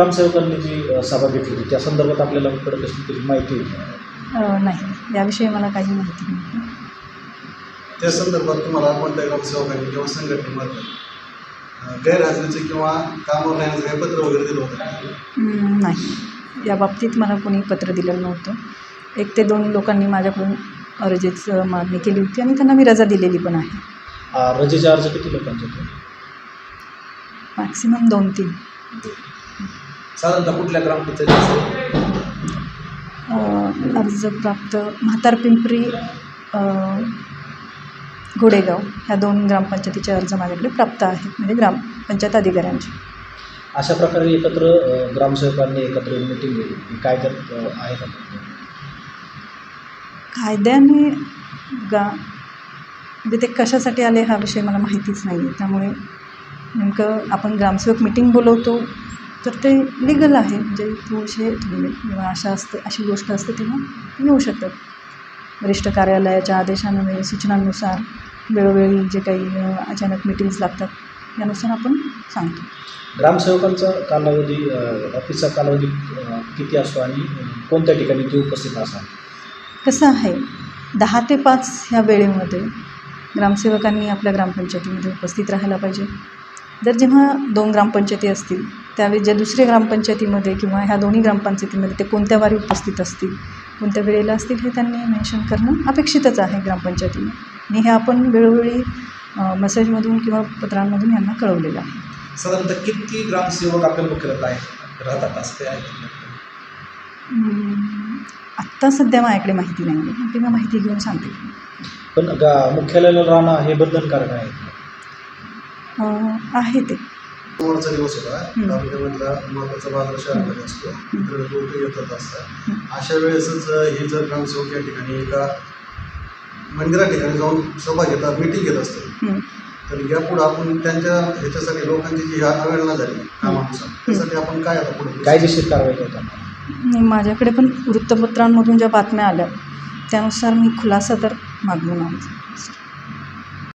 ग्रामसेवकांनी जी सभा घेतली होती त्या संदर्भात आपल्याला कडे कसली तरी माहिती होती अ, नाही. याविषयी मला काही माहिती नाही. त्या संदर्भात तुम्हाला कोणत्या ग्रामसेवकांनी किंवा संघटनेमार्फत अं, गैरहजेरीचे किंवा कामावर राहण्याचं काही पत्र वगैरे दिलं होतं का? नाही. या बाबतीत मला कोणी पत्र दिलेलं नव्हतं. एक ते दोन लोकांनी माझ्याकडून रजेचं मागणी केली होती आणि त्यांना मी रजा दिलेली पण आहे. अ, रजेचे अर्ज किती लोकांचे होते? मॅक्सिमम दोन तीन. साधारणतः कुठल्या ग्रामपंचायतीचे अ, अर्ज प्राप्त म्हातार पिंपरी घोडेगाव. ह्या दोन ग्रामपंचायतीचे अर्ज माझ्याकडे प्राप्त आहेत म्हणजे ग्रामपंचायत अधिकाऱ्यांचे. अशा प्रकारे एकत्र ग्रामसेवकांनी एकत्र येऊन मिटिंग घेतली ही कायद्यात आहे का? कायद्याने गा म्हणजे ते कशासाठी आले हा विषय मला माहितीच नाही आहे त्यामुळे नेमकं आपण ग्रामसेवक मिटिंग बोलवतो तर ते लिगल आहे. म्हणजे तो विषय जेव्हा अशा असते अशी गोष्ट असते तेव्हा येऊ शकतात वरिष्ठ कार्यालयाच्या आदेशानुसार सूचनांनुसार वेळोवेळी जे काही अचानक मिटिंग्स लागतात यानुसार आपण सांगतो. ग्रामसेवकांचा कालावधी ऑफिसचा कालावधी किती असतो आणि कोणत्या ठिकाणी ते उपस्थित असाल कसं आहे दहा ते पाच ह्या वेळेमध्ये ग्रामसेवकांनी आपल्या ग्रामपंचायतीमध्ये उपस्थित राहायला पाहिजे. जर जेव्हा दोन ग्रामपंचायती असतील त्यावेळी ज्या दुसऱ्या ग्रामपंचायतीमध्ये किंवा ह्या दोन्ही ग्रामपंचायतीमध्ये ते कोणत्या वारी उपस्थित असतील कोणत्या वेळेला असतील हे त्यांनी मेन्शन करणं अपेक्षितच आहे ग्रामपंचायतीने आणि हे आपण वेळोवेळी मेसेजमधून किंवा पत्रांमधून यांना कळवलेलं आहे. साधारणतः किती ग्रामसेवक आपल्या मुख्यालयात आहेत राहतात असं ते आहे? हम्म, आत्ता सध्या माझ्याकडे माहिती नाही. आहे ती मी माहिती घेऊन सांगते. पण गा मुख्यालयाला राहणं हे बंधनकारक आहे. आहे ते. सोमवारचा दिवस होता हं. तालुक्यामधला महत्त्वाचा बाजार शहरामध्ये असतो. तिकडे लोक येतात असतात. हं. अशा वेळेसच हे जर ग्रामसेवक या ठिकाणी एका मंदिरा ठिकाणी जाऊन सभा घेतात मिटिंग घेत असतात. हं. तर यापुढे आपण त्यांच्या ह्याच्यासाठी लोकांची जी अवहेलना झाली कामानुसार त्यासाठी आपण काय आता पुढे कायदेशीर कारवाई करताना नाही, माझ्याकडे पण वृत्तपत्रांमधून ज्या बातम्या आल्या त्यानुसार मी खुलासा तर मागवून आहोत